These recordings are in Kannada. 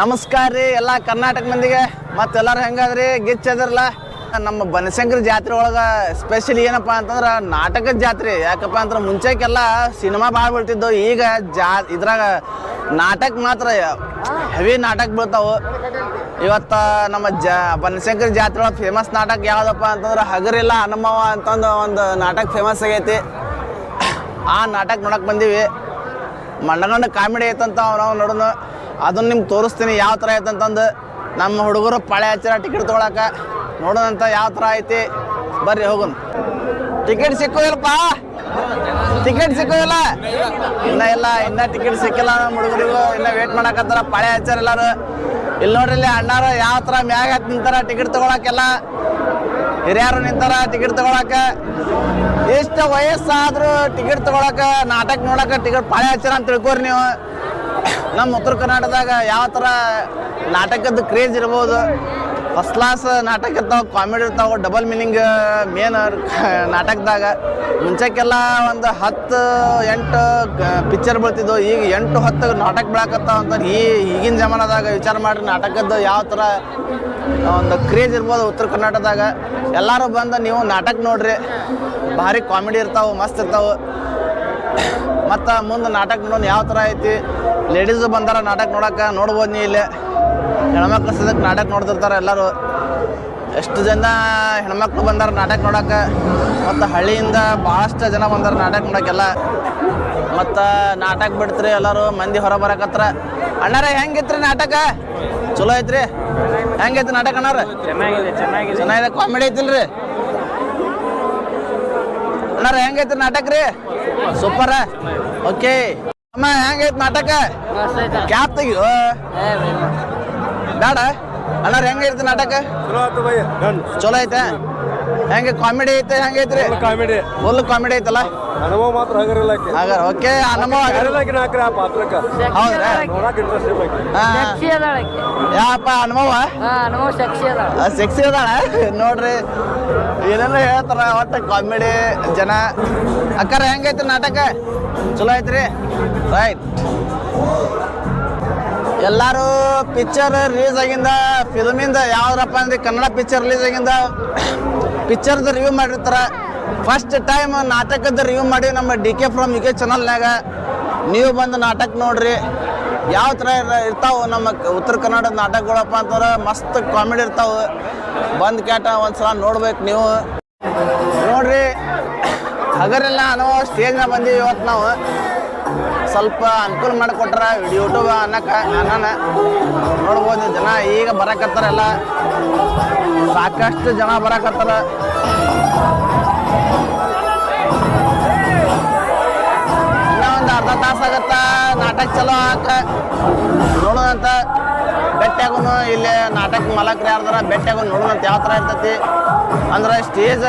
ನಮಸ್ಕಾರ ರೀ, ಎಲ್ಲ ಕರ್ನಾಟಕ ಮಂದಿಗೆ. ಮತ್ತೆ ಎಲ್ಲರೂ ಹೆಂಗಾದ್ರಿ? ಗಿಚ್ ಅದಿರಲ್ಲ? ನಮ್ಮ ಬನಶಂಕರಿ ಜಾತ್ರೆ ಒಳಗೆ ಸ್ಪೆಷಲ್ ಏನಪ್ಪ ಅಂತಂದ್ರೆ ನಾಟಕದ ಜಾತ್ರೆ. ಯಾಕಪ್ಪ ಅಂದ್ರೆ ಮುಂಚೆಕ್ಕೆಲ್ಲ ಸಿನಿಮಾ ಭಾಳ ಬೀಳ್ತಿದ್ದವು ಈಗ ಜಾ ಇದ್ರಾಗ ನಾಟಕ ಮಾತ್ರ ಹೆವಿ ನಾಟಕ ಬೀಳ್ತಾವು. ಇವತ್ತು ನಮ್ಮ ಜ ಬನಶಂಕರಿ ಜಾತ್ರೆ ಒಳಗೆ ಫೇಮಸ್ ನಾಟಕ ಯಾವುದಪ್ಪ ಅಂತಂದ್ರೆ ಹಗರಿಲ್ಲ ಹನುಮವ ಅಂತಂದು ಒಂದು ನಾಟಕ ಫೇಮಸ್ ಆಗೈತಿ. ಆ ನಾಟಕ ನೋಡಕ್ಕೆ ಬಂದೀವಿ. ಮಂಡಗಂಡ ಕಾಮಿಡಿ ಐತಂತ ನಾವು ನೋಡೋಣ ಅದನ್ನ ನಿಮ್ಗೆ ತೋರಿಸ್ತೀನಿ ಯಾವ ಥರ ಐತಂತಂದು ನಮ್ಮ ಹುಡುಗರು ಪಾಳೆ ಹಚ್ಚಿರ ಟಿಕೆಟ್ ತೊಗೊಳಕ. ನೋಡೋಣಂತ ಯಾವ ಥರ ಐತಿ. ಬರ್ರಿ, ಹೋಗೋಣ. ಟಿಕೆಟ್ ಸಿಕ್ಕೋದಿಲ್ಲಪ್ಪ ಟಿಕೆಟ್ ಸಿಕ್ಕೋದಿಲ್ಲ ಇನ್ನ ಇಲ್ಲ, ಇನ್ನ ಟಿಕೆಟ್ ಸಿಕ್ಕಿಲ್ಲ ನಮ್ಮ ಹುಡುಗರಿಗೂ. ಇನ್ನ ವೇಟ್ ಮಾಡಕತ್ತಾರ ಪಾಳೆ ಹಚ್ಚಾರ ಎಲ್ಲಾರು. ಇಲ್ಲಿ ನೋಡ್ರಿ, ಇಲ್ಲಿ ಅಣ್ಣಾರು ಯಾವ ಥರ ಮ್ಯಾಗ ಹತ್ತಿ ನಿಂತಾರ ಟಿಕೆಟ್ ತೊಗೊಳಕ್ಕೆಲ್ಲ ಹಿರಿಯರು ನಿಂತಾರ ಟಿಕೆಟ್ ತಗೊಳಕ. ಎಷ್ಟು ವಯಸ್ಸಾದ್ರೂ ಟಿಕೆಟ್ ತಗೊಳಕ, ನಾಟಕ ನೋಡಕ ಟಿಕೆಟ್ ಪಾಳೆ ಹಚ್ಚಾರ ಅಂತ ತಿಳ್ಕೊರಿ ನೀವು. ನಮ್ಮ ಉತ್ತರ ಕರ್ನಾಟಕದಾಗ ಯಾವ ಥರ ನಾಟಕದ ಕ್ರೇಜ್ ಇರ್ಬೋದು? ಫಸ್ಟ್ ಕ್ಲಾಸ್ ನಾಟಕ ಇರ್ತಾವೆ ಕಾಮಿಡಿ ಇರ್ತಾವೆ ಡಬಲ್ ಮೀನಿಂಗ್ ಮೇನ್ ನಾಟಕದಾಗ. ಮುಂಚೆಕ್ಕೆಲ್ಲ ಒಂದು ಹತ್ತು, ಎಂಟು ಪಿಕ್ಚರ್ ಬೀಳ್ತಿದ್ವು. ಈಗ ಎಂಟು, ಹತ್ತು ನಾಟಕ ಬೆಳಕತ್ತಾವ ಅಂತ ಈ ಈಗಿನ ಜಮಾನದಾಗ ವಿಚಾರ ಮಾಡಿರಿ, ನಾಟಕದ್ದು ಯಾವ ಥರ ಒಂದು ಕ್ರೇಜ್ ಇರ್ಬೋದು ಉತ್ತರ ಕರ್ನಾಟಕದಾಗ. ಎಲ್ಲರೂ ಬಂದು ನೀವು ನಾಟಕ ನೋಡ್ರಿ. ಭಾರಿ ಕಾಮಿಡಿ ಇರ್ತಾವೆ, ಮಸ್ತ್ ಇರ್ತಾವೆ. ಮತ್ತು ಮುಂದೆ ನಾಟಕ ನೋಡೋಣ ಯಾವ ಥರ ಐತಿ? ಲೇಡೀಸು ಬಂದಾರ, ನಾಟಕ ನೋಡಕ್ಕೆ ನೋಡ್ಬೋದು ನೀ ಇಲ್ಲೇ. ಹೆಣ್ಮಕ್ಳು ಸದಕ್ಕೆ ನಾಟಕ ನೋಡ್ತಿರ್ತಾರೆ ಎಲ್ಲರೂ. ಎಷ್ಟು ಜನ ಹೆಣ್ಮಕ್ಳು ಬಂದಾರ ನಾಟಕ ನೋಡಕ್ಕೆ ಮತ್ತು ಹಳ್ಳಿಯಿಂದ ಭಾಳಷ್ಟು ಜನ ಬಂದಾರ ನಾಟಕ ನೋಡಕ್ಕೆಲ್ಲ ಮತ್ತು ನಾಟಕ ಬಿಡ್ತ್ರಿ ಎಲ್ಲರೂ, ಮಂದಿ ಹೊರ ಬರಕತ್ರ. ಅಣ್ಣಾರ, ಹೆಂಗಿತ್ರಿ ನಾಟಕ? ಚಲೋ ಐತ್ರಿ? ಹೆಂಗೈತಿ ನಾಟಕ ಅಣ್ಣಾರ? ಚೆನ್ನಾಗಿದೆ ಕಾಮಿಡಿ ಐತಿಲ್ರಿ? ಅಣ್ಣಾರ ಹೆಂಗೈತಿ ನಾಟಕ ರೀ? ಸೂಪರ. ಓಕೆ ಅಮ್ಮ ಹೆಂಗೈತ್ ನಾಟಕ ಕ್ಯಾಪ್ ತೆಗಿಯೋ? ಬೇಡ. ಅಣ್ಣಾರ ಹೆಂಗೈತಿ ನಾಟಕ? ಚಲೋ ಐತೆ? ಹೆಂಗೆ ಕಾಮಿಡಿ ಐತೆ ಹೆಂಗೈತ್ರಿ ಕಾಮಿಡಿ ಫುಲ್ ಕಾಮಿಡಿ ಐತಲ್ಲ? ಅನುಭವ ಮಾತ್ರ ಹಗರಿಲ್ಲಕ್ಕೆ ಆಗ ಓಕೆ ಅನುಭವ ಹಗರಿಲ್ಲಕ್ಕೆ ಹಾಕ್ರಿ ಆ ಪಾತ್ರಕ್ಕ. ಹೌದಾ ನೋಡಕ್ ಇಂಟ್ರೆಸ್ಟ್ ಯಾಪ ಅನುಭವ? ಹಾ ನಮೋ ಶಕ್ತಿ ಅದಾಳ. ಸೆಕ್ಸಿ ಅದಾಳ? ನೋಡ್ರಿ. ಏನೆಲ್ಲ ಹೇಳ್ತಾರ ಒಟ್ಟು ಕಾಮಿಡಿ ಜನ. ಅಕ್ಕಾರ ಹೆಂಗೈತಿ ನಾಟಕ? ಚಲೋ ಐತ್ರಿ? ರೈಟ್ ಎಲ್ಲರೂ ಪಿಕ್ಚರ್ ರಿಲೀಸ್ ಆಗಿಂದ ಫಿಲ್ಮಿಂದ ಯಾವ್ದಪ್ಪ ಅಂದ್ರೆ ಕನ್ನಡ ಪಿಕ್ಚರ್ ರಿಲೀಸ್ ಆಗಿಂದ ಪಿಕ್ಚರ್ದು ರಿವ್ಯೂ ಮಾಡಿರ್ತಾರ. ಫಸ್ಟ್ ಟೈಮ್ ನಾಟಕದ ರಿವ್ಯೂ ಮಾಡಿ ನಮ್ಮ D K from U K ಚಾನಲ್ನಾಗ ನೀವು ಬಂದು ನಾಟಕ ನೋಡ್ರಿ. ಯಾವ ಥರ ಇರ್ತಾವೆ ನಮ್ಮ ಉತ್ತರ ಕನ್ನಡದ ನಾಟಕಗಳಪ್ಪ ಅಂತಂದ್ರೆ ಮಸ್ತ್ ಕಾಮಿಡಿ ಇರ್ತಾವೆ. ಬಂದು ಕ್ಯಾಟ ಒಂದ್ಸಲ ನೋಡ್ಬೇಕು ನೀವು. ನೋಡ್ರಿ, ಹಗರೆಲ್ಲ ನಾವು ಸ್ಟೇಜ್ನ ಬಂದೀವಿ ಇವತ್ತು ನಾವು. ಸ್ವಲ್ಪ ಅನುಕೂಲ ಮಾಡಿಕೊಟ್ರ ಯೂಟ್ಯೂಬ್ ಅನ್ನಕ ನಾನು ನೋಡ್ಬೋದು ಜನ ಈಗ ಬರಕತ್ತಾರಲ್ಲ ಸಾಕಷ್ಟು ಜನ ಬರಕತ್ತಾರ. ಇನ್ನೂ ಒಂದು ಅರ್ಧ ತಾಸು ಆಗತ್ತ, ನಾಟಕ ಚಲೋ ಹಾಕ ನೋಡೋದಂತ ಬೆಟ್ಟಾಗೂ ಇಲ್ಲಿ ನಾಟಕ ಮಲಕ್ರು ಯಾರ್ದಾರ ಬೆಟ್ಟಾಗೂ ನೋಡೋದಂತ ಯಾವ ಥರ ಇರ್ತೈತಿ. ಅಂದ್ರೆ ಸ್ಟೇಜ್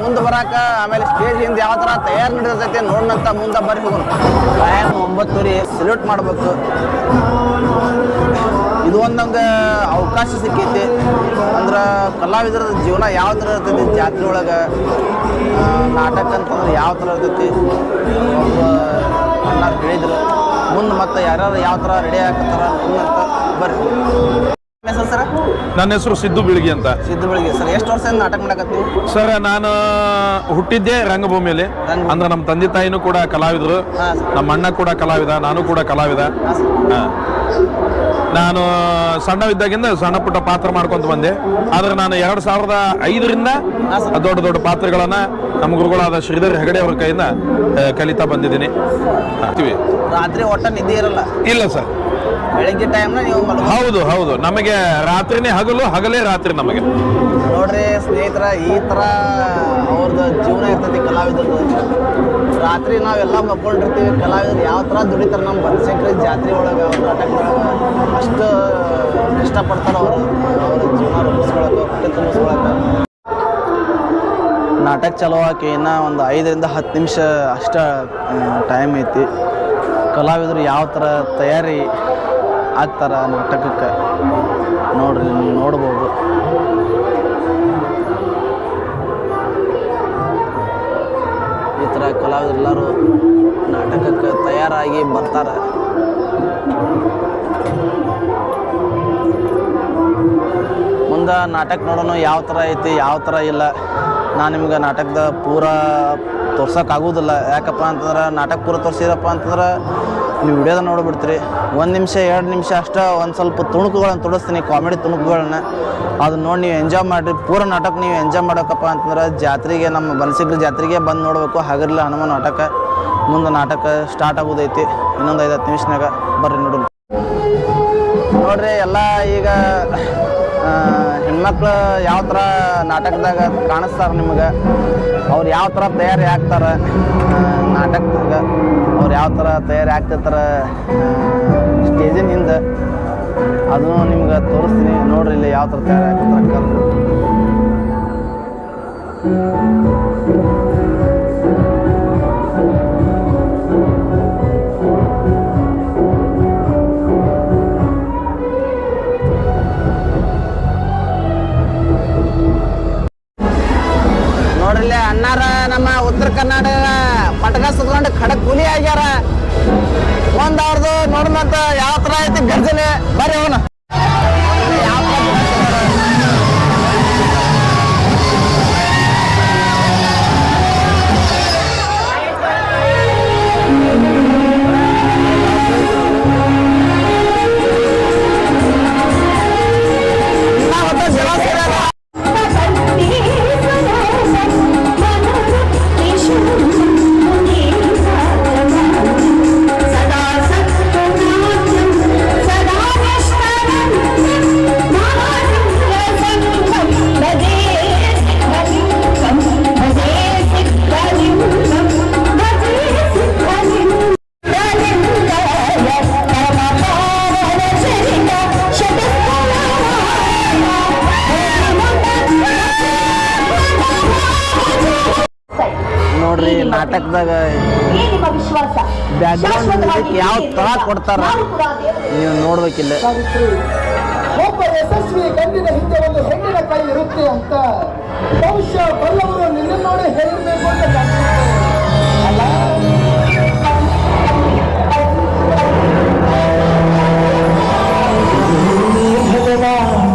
ಮುಂದೆ ಬರಾಕ, ಆಮೇಲೆ ಸ್ಟೇಜ್ ಹಿಂದೆ ಯಾವ ತರ ತಯಾರು ನಡೆದಿರ್ತೈತಿ ನೋಡೋಣಂತ ಮುಂದೆ ಬರ್ರಿ ಹೋಗೋಣ. ಟೈಮ್ ಒಂಬತ್ತುವರೆ ಸಲ್ಯೂಟ್ ಮಾಡ್ಬೇಕು. ಇದು ಒಂದೊಂದು ಅವಕಾಶ ಸಿಕ್ಕೈತಿ. ಅಂದ್ರೆ ಕಲಾವಿದರ ಜೀವನ ಯಾವ ಥರ ಇರ್ತೈತಿ, ಜಾತ್ರೆ ಒಳಗೆ ನಾಟಕ ಅಂತಂದ್ರೆ ಯಾವ ಥರ ಇರ್ತೈತಿ ಅಣ್ಣಾರು ಹೇಳಿದ್ರು. ಮುಂದೆ ಮತ್ತೆ ಯಾರ್ಯಾರು ಯಾವ ಥರ ರೆಡಿ ಅಂತ ಬರ್ರಿ. ನನ್ನ ಹೆಸರು ಸಿದ್ದು ಬೀಳ್ಗಿ ಅಂತ. ಸಿದ್ದು ಬೆಳಿಗ್ಗೆ ಸರ್ ಎಷ್ಟು ವರ್ಷದಿಂದ ನಾಟಕ ಮಾಡಕತ್ತಿ ಸರ್ ನಾನು ಹುಟ್ಟಿದ್ದೆ ರಂಗಭೂಮಿಯಲ್ಲಿ. ರಂಗಭೂಮಿ. ಅಂದ್ರೆ ನಮ್ಮ ತಂದೆ ತಾಯಿನೂ ಕೂಡ ಕಲಾವಿದರು. ನಮ್ಮ ಅಣ್ಣ ಕೂಡ ಕಲಾವಿದ ನಾನು ಕೂಡ ಕಲಾವಿದ. ಹಾ. ನಾನು ಸಣ್ಣವಿದ್ದಾಗಿಂದ ಸಣ್ಣ ಪುಟ್ಟ ಪಾತ್ರ ಮಾಡ್ಕೊಂತ ಬಂದೆ. ಆದ್ರೆ ನಾನು ಎರಡು ಸಾವಿರದ ಐದರಿಂದ ಹಾ, ದೊಡ್ಡ ದೊಡ್ಡ ಪಾತ್ರಗಳನ್ನ ನಮ್ಮ ಗುರುಗಳಾದ ಶ್ರೀಧರ್ ಹೆಗಡೆ ಅವರ ಕೈಯಿಂದ ಕಲಿತಾ ಬಂದಿದ್ದೀನಿ. ರಾತ್ರಿ ಒಟ್ಟ ನಿದ್ದೆ ಇರಲ್ಲ. ಇಲ್ಲ ಸರ್. ಬೆಳಿಗ್ಗೆ ಟೈಮ್ನ ನೀವು ಹೌದು ಹೌದು. ನಮಗೆ ರಾತ್ರಿನೇ ಹಗಲು ಹಗಲೇ ರಾತ್ರಿ ನಮಗೆ. ನೋಡ್ರಿ ಸ್ನೇಹಿತರ ಈ ಥರ ಅವ್ರದ್ದು ಜೀವನ ಇರ್ತೈತಿ ಕಲಾವಿದರದು ರಾತ್ರಿ ನಾವೆಲ್ಲ ಮಕ್ಕೊಂಡಿರ್ತೀವಿ ಕಲಾವಿದರು ಯಾವ ಥರ ದುಡಿತಾರೆ ನಮ್ಮ ಬನಶಂಕರಿ ಜಾತ್ರೆ ಒಳಗೆ ಅವ್ರ ನಾಟಕದೊಳಗೆ ಅಷ್ಟು ಇಷ್ಟಪಡ್ತಾರೆ ಅವರು, ಅವ್ರ ಜೀವನ ರೂಪಿಸ್ಕೊಳಕ್ಕೆ ತುಂಬಿಸ್ಕೊಳಕ್ಕೆ ನಾಟಕ ಚಲೋ ಹಾಕಿ ಇನ್ನೂ ಒಂದು ಐದರಿಂದ ಹತ್ತು ನಿಮಿಷ ಅಷ್ಟ ಟೈಮ್ ಐತಿ. ಕಲಾವಿದರು ಯಾವ ಥರ ತಯಾರಿ ಆಗ್ತಾರೆ ನಾಟಕಕ್ಕೆ? ನೋಡ್ರಿ ನೋಡ್ಬೋದು. ಥರ ಕಲಾವಿದರೆಲ್ಲರೂ ನಾಟಕಕ್ಕೆ ತಯಾರಾಗಿ ಬರ್ತಾರೆ. ಮುಂದೆ ನಾಟಕ ನೋಡೋಣ ಯಾವ ಥರ ಐತಿ, ಯಾವ ಥರ ಇಲ್ಲ. ನಾನು ನಿಮ್ಗೆ ನಾಟಕದ ಪೂರ ತೋರ್ಸೋಕ್ಕಾಗೋದಿಲ್ಲ. ಯಾಕಪ್ಪ ಅಂತಂದ್ರೆ ನಾಟಕ ಪೂರ ತೋರಿಸಿದಪ್ಪ ಅಂತಂದ್ರೆ ನೀವು ವಿಡಿಯೋದ ನೋಡಿಬಿಡ್ತೀರಿ. ಒಂದು ನಿಮಿಷ, ಎರಡು ನಿಮಿಷ ಅಷ್ಟೇ ಒಂದು ಸ್ವಲ್ಪ ತುಣುಕುಗಳನ್ನು ತೊಡಸ್ತೀನಿ ಕಾಮಿಡಿ ತುಣುಕುಗಳನ್ನ. ಅದನ್ನ ನೋಡಿ ನೀವು ಎಂಜಾಯ್ ಮಾಡಿರಿ. ಪೂರ ನಾಟಕ ನೀವು ಎಂಜಾಯ್ ಮಾಡೋಕಪ್ಪ ಅಂತಂದ್ರೆ ಜಾತ್ರೆಗೆ ನಮ್ಮ ಬನಸಿಗ್ರಿ ಜಾತ್ರೆಗೆ ಬಂದು ನೋಡಬೇಕು. ಹಾಗಿರಲಿಲ್ಲ ಹನುಮ ನಾಟಕ. ಮುಂದೆ ನಾಟಕ ಸ್ಟಾರ್ಟ್ ಆಗೋದೈತಿ. ಇನ್ನೊಂದು ಐದು ಹತ್ತು ನಿಮಿಷನಾಗ ಬರ್ರಿ ನೋಡ್ರಿ ನೋಡ್ರಿ, ಎಲ್ಲ ಈಗ ಹೆಣ್ಮಕ್ಳು ಯಾವ ಥರ ನಾಟಕದಾಗ ಕಾಣಿಸ್ತಾರೆ ನಿಮಗೆ? ಅವ್ರು ಯಾವ ಥರ ತಯಾರಿ ಆಗ್ತಾರೆ? ನಾಟಕದಾಗ ಅವ್ರು ಯಾವ ಥರ ತಯಾರಿ ಆಗ್ತಿರ್ತಾರೆ? ಸ್ಟೇಜಿನ ಹಿಂದೆ. ಅದನ್ನು ನಿಮ್ಗೆ ತೋರಿಸ್ತೀನಿ. ನೋಡ್ರಿ ಇಲ್ಲಿ ಯಾವ ಥರ ತಯಾರಿ ಆಗ್ತಿರ್ತಾರೆ ಉತ್ತರ ಕರ್ನಾಟಕ ಪಟಕ ಸುತ್ಕೊಂಡು ಖಡಕ್ ಕೂಲಿ ಆಗ್ಯಾರ. ಒಂದ್ ಅವ್ರದ್ದು ನೋಡ್ಮಂತ ಯಾವ ತರ ಐತಿ ಗರ್ಜನೆ. ಬರೀ ಅವನ. ಬ್ಯಾಕ್ಗ್ರೌಂಡ್ ಮ್ಯೂಸಿಕ್ ಯಾವ ತರ ಕೊಡ್ತಾರ? ನೀವು ನೋಡ್ಬೇಕಿಲ್ಲ. ಒಬ್ಬ ಯಶಸ್ವಿ ಗಂಡಿನ ಹಿಂದೆ ಒಂದು ಹೆಣ್ಣಿನ ಕೈ ಇರುತ್ತೆ ಅಂತ ಬಹುಶಃ ಬಲ್ಲವರು ನಿನ್ನ ನೋಡಿ ಹೇಳಿರ್ಬೇಕು ಅಂತ ಕಾಣ್ತಿತ್ತು. ಅಲ್ಲ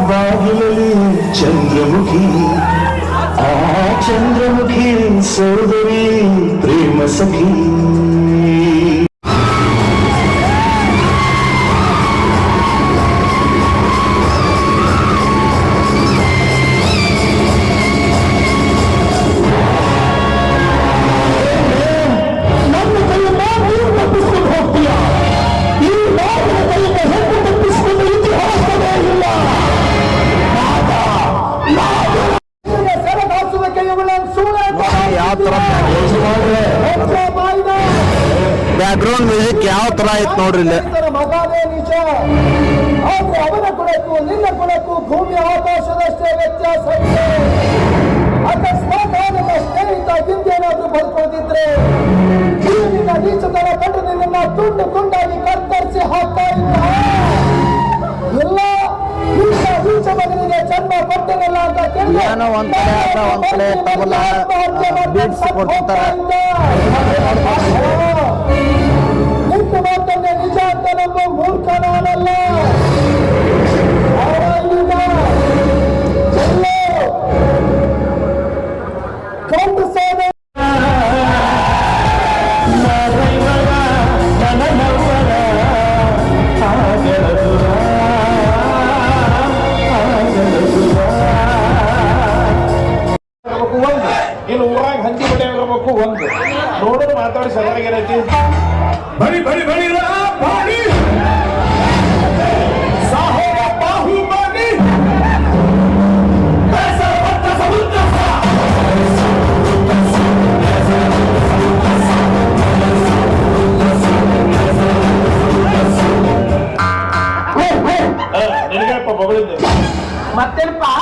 ಬಾಗಿಲಲ್ಲಿ ಚಂದ್ರಮುಖಿ ಆ ಚಂದ್ರಮುಖಿ ಸೋದರಿ ಪ್ರೇಮ ಸಖಿ. ಬ್ಯಾಕ್ಗ್ರೌಂಡ್ ಮ್ಯೂಸಿಕ್ ಯಾವ ತರ ಐತ್ ನೋಡ್ರಿ ಇಲ್ಲಿ. ಅವನ ಕೊಳಕು ನಿನ್ನ ಕೊಡಕ್ಕೂ ಭೂಮಿ ಆಕಾಶದಷ್ಟೇ ವ್ಯತ್ಯಾಸ ಇದೆ. ಅಕಸ್ಮಾತ್ ನಿಮ್ಮ ಸ್ನೇಹಿತ ಹಿಂದೇನಾದ್ರೂ ಬದುಕೋದಿದ್ರೆ ನಿನ್ನ ನೀಚತನ ಕಂಡು ನಿನ್ನ ತುಂಡು ತುಂಡಾಗಿ ಕತ್ತರಿಸಿ ಹಾಕ್ತಾ ಇಲ್ಲ ನೀಚ ನೀಚ ಏನೋ ಒಂದ್ ಕಡೆ ಆದ್ರೆ ಒಂದ್ ಕಡೆ ತಬಲ, ಬೀಟ್ಸ್ ಮಾತನ್ನೇ ನಿಜ ಅಂತ ನಮ್ಮ ಮೂರ್ಖ ಮಾತಾಡಿ ಸರಿಯಾಗಿ ಬರಿ ಬರಿ ಬರಿ ಬಡಿ. ರಾ,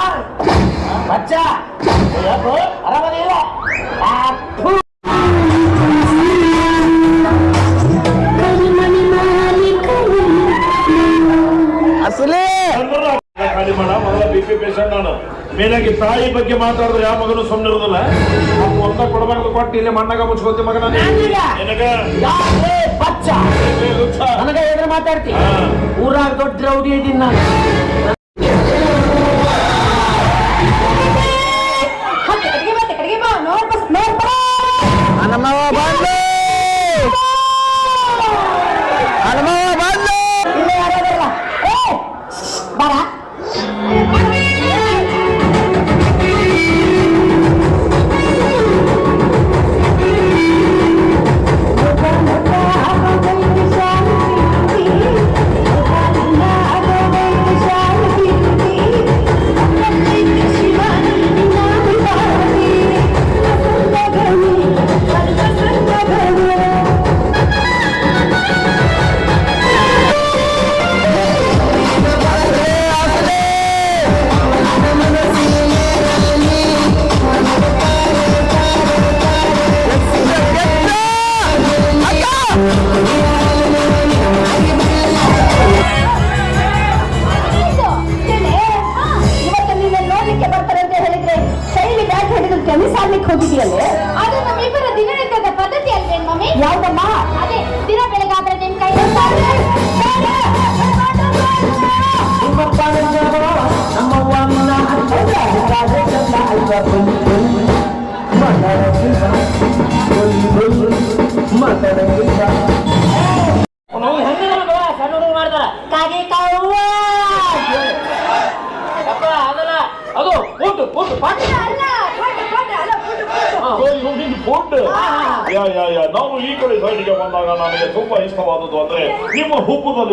ತಾಯಿ ಬಗ್ಗೆ ಮಾತಾಡಿದ್ರೆ ಯಾವ ಮಗನು ಸುಮ್ಮನೆ ಇರೋದಿಲ್ಲ. ಅವ್ನು ಒಂದ ಕೊಡಬಾರ್ದು ಕೊಟ್ಟು ಇಲ್ಲಿ ಮಣ್ಣಾಗ ಮುಚ್ಕೋತಿ ಮಗನ. ನಾನೀಗ? ಮಾತಾಡ್ತಿ. ಊರಾಗ ದೊಡ್ಡ ರೌಡಿ ಇದೀನಿ ನಾನು.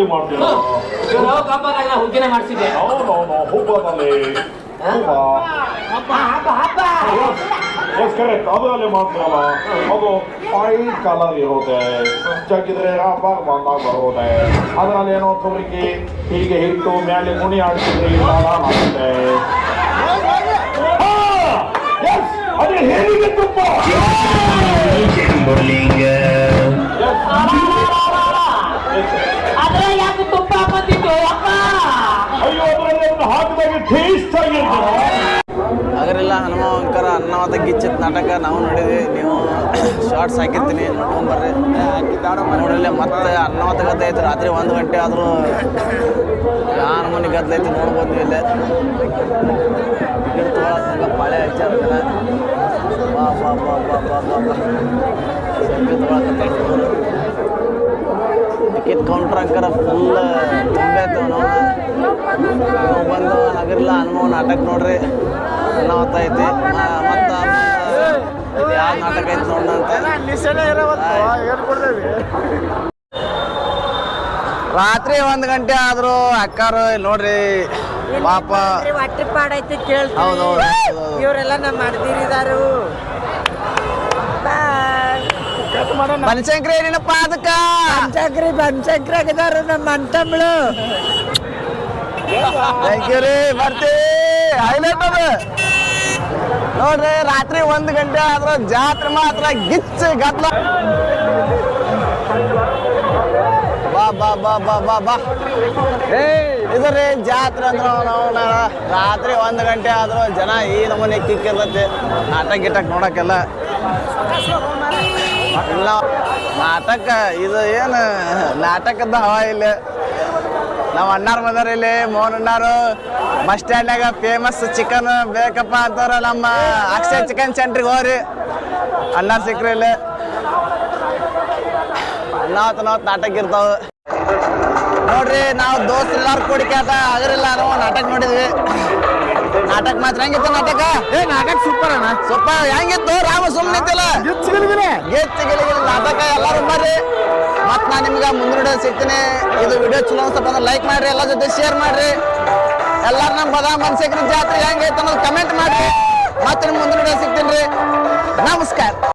ಹುಬ್ಬದಲ್ಲಿ ಮಾಡ್ತೀರಾ ನಾವು ಕಂಬದಾಗ ಹುಗ್ಗಿನ ಮಾಡಿಸಿದ್ದೆ ಅವನವನು ಹುಬ್ಬದಲ್ಲಿ ಹುಬ್ಬ ಹಬ್ಬ ಹಬ್ಬ ಹಬ್ಬ ಎಸ್ ಕರೆಕ್ಟ್ ಅದರಲ್ಲಿ ಮಾಡ್ತೀರಲ್ಲ ಅದು ವೈಟ್ ಕಲರ್ ಇರುತ್ತೆ ಜಗ್ಗಿದ್ರೆ ರಬ್ಬರ್ ಬಂದಾಗ ಬರುತ್ತೆ ಅದರಲ್ಲಿ ಏನೋ ತುರುಕಿ ಹೀಗೆ ಹಿಟ್ಟು ಮೇಲೆ ಮುಣಿ ಆಡ್ತಿದ್ರೆ ಈ ತರ ಆಗುತ್ತೆ ಆ, yes, ಅದೇ ಹೇಗೆ ತುಪ್ಪ ಅನ್ನವತ ಗಿಚ್ಚಿತ್ ನಾಟಕ ನಾವು ನೋಡಿದ್ವಿ. ನೀವು ಶಾರ್ಟ್ಸ್ ಹಾಕಿರ್ತೀನಿ, ನೋಡ್ಕೊಂಬರ್ರಿ. ನೋಡಲಿ ಮತ್ತೆ ಅನ್ನವತ ಗದ್ದೆ ಐತೆ ರಾತ್ರಿ ಒಂದು ಗಂಟೆ ಆದರೂ ನಾನು ಮನೆ ಗದ್ದೆ ಐತಿ ನೋಡ್ಬೋದು ಇಲ್ಲ. ತೊಗೊಳಕ್ಕೆ ಪಾಳೆ ಬಾ ಬಾ ಬಾ ಬಾ ಬಾ ಬಾ ಟಿಕೆಟ್ ಕೌಂಟ್ರ್ ಅಂಕರ ಫುಲ್ ತುಂಬೈತೆ ನಾವು ಬಂದು ನಗರಿಲ್ಲ ಅನುಭವ ನಾಟಕ ನೋಡ್ರಿ. ಅನ್ನಾವತ್ತ ಐತಿ. ಯಾವ ನಾಟಕ ಐತಿ ನೋಡಂತೆ ರಾತ್ರಿ ಒಂದ್ ಗಂಟೆ ಆದ್ರೂ ಅಕ್ಕಾರು ನೋಡ್ರಿ ಪಾಪ. ಹೊಟ್ಟೆ ಪಾಡೈತಿ ಕೇಳ್ತೀವಿ. ಇವರೆಲ್ಲ ನಮ್ಮ ಮಾಡ್ದಿರಿದಾರು ಬನಶಂಕರಿ ಏನಪ್ಪ ಅದಕ್ಕ? ಬನ್ಶಂಕ್ರಿ ಬನ್ಶಂಕ್ರಿ ಆಗಿದಾರು ನಮ್ಮ ಅಂತಂಬ್ಳು ಥ್ಯಾಂಕ್ ಯು ರೀ ಬರ್ತೀವಿ. ಹೈಲೈಟ್ ಅದು. ನೋಡ್ರಿ ರಾತ್ರಿ ಒಂದ್ ಗಂಟೆ ಆದ್ರೆ ಜಾತ್ರೆ ಮಾತ್ರ ಗಿಚ್ಚ ಗದ್ಲ ಬಾ ಬಾ ಬಾ ಬಾ ಬಾ ಬಾ. ಏ ಇದು ರೀ ಜಾತ್ರೆ ಅಂದ್ರೆ ನಾವು ರಾತ್ರಿ ಒಂದ್ ಗಂಟೆ ಆದ್ರೂ ಜನ ಈ ನಮೂನೆ ಕಿಕ್ಕಿರ್ತೈತಿ ನಾಟಕ ಗಿಟಕ್ ನೋಡಕ್ಕೆಲ್ಲ. ಇಲ್ಲ ನಾಟಕ ಇದು ಏನು ನಾಟಕದ ಹವಾ ಇಲ್ಲ. ನಮ್ಮ ಅಣ್ಣಾರ್ ಬಂದಾರ ಇಲ್ಲಿ ಮೋಹನ್ ಅಣ್ಣಾರು. ಬಸ್ ಸ್ಟ್ಯಾಂಡ್ನಾಗ ಫೇಮಸ್ ಚಿಕನ್ ಬೇಕಪ್ಪ ಅಂತವ್ರ ನಮ್ಮ ಅಕ್ಷಯ ಚಿಕನ್ ಸೆಂಟ್ರಿಗೆ ಹೋಗ್ರಿ. ಅಣ್ಣಾರ್ ಸಿಕ್ರಿ ಇಲ್ಲಿ. ಅನ್ನಾವತ್ ನಾವತ್ ನಾಟಕ ಇರ್ತಾವ. ನೋಡ್ರಿ ನಾವು ದೋಸ್ತ್ ಎಲ್ಲಾರು ಕೂಡಿ ಕೇಟ ಅದ್ರಲ್ಲ ನಾವು ನಾಟಕ ನೋಡಿದ್ವಿ. ನಾಟಕ ಮಾತ್ರ ಹೆಂಗಿತ್ತು ನಾಟಕ? ಏ ನಾಟಕ ಸೂಪರ್ ಅಣ್ಣ. ಸೂಪರ್ ಹೆಂಗಿತ್ತು? ರಾಮ ಸುಮ್ಮನೆ ಇದ್ದಿಲ್ಲ ಗೆಚ್ಚ ನಾಟಕ ಎಲ್ಲಾರು ಬರ್ರಿ. ಮತ್ತೆ ನಾನು ನಿಮ್ಗೆ ಮುಂದಿನ ಸಿಗ್ತೀನಿ. ಇದು ವಿಡಿಯೋ ಚಲೋ ಅನ್ಸಪ್ಪ ಅಂದ್ರೆ ಲೈಕ್ ಮಾಡ್ರಿ ಎಲ್ಲ ಜೊತೆ ಶೇರ್ ಮಾಡ್ರಿ. ಎಲ್ಲಾರು ನಮ್ಮ ಬದಾಮ್ ಬನ್ಸೇಕ್ರಿ ಜಾತ್ರೆ ಹೆಂಗೈತೆ ಅನ್ನೋದು ಕಮೆಂಟ್ ಮಾಡಿ. ಮತ್ತೆ ನಿಮ್ಮ ಮುಂದಿನ ಸಿಗ್ತೀನಿ ರೀ. ನಮಸ್ಕಾರ.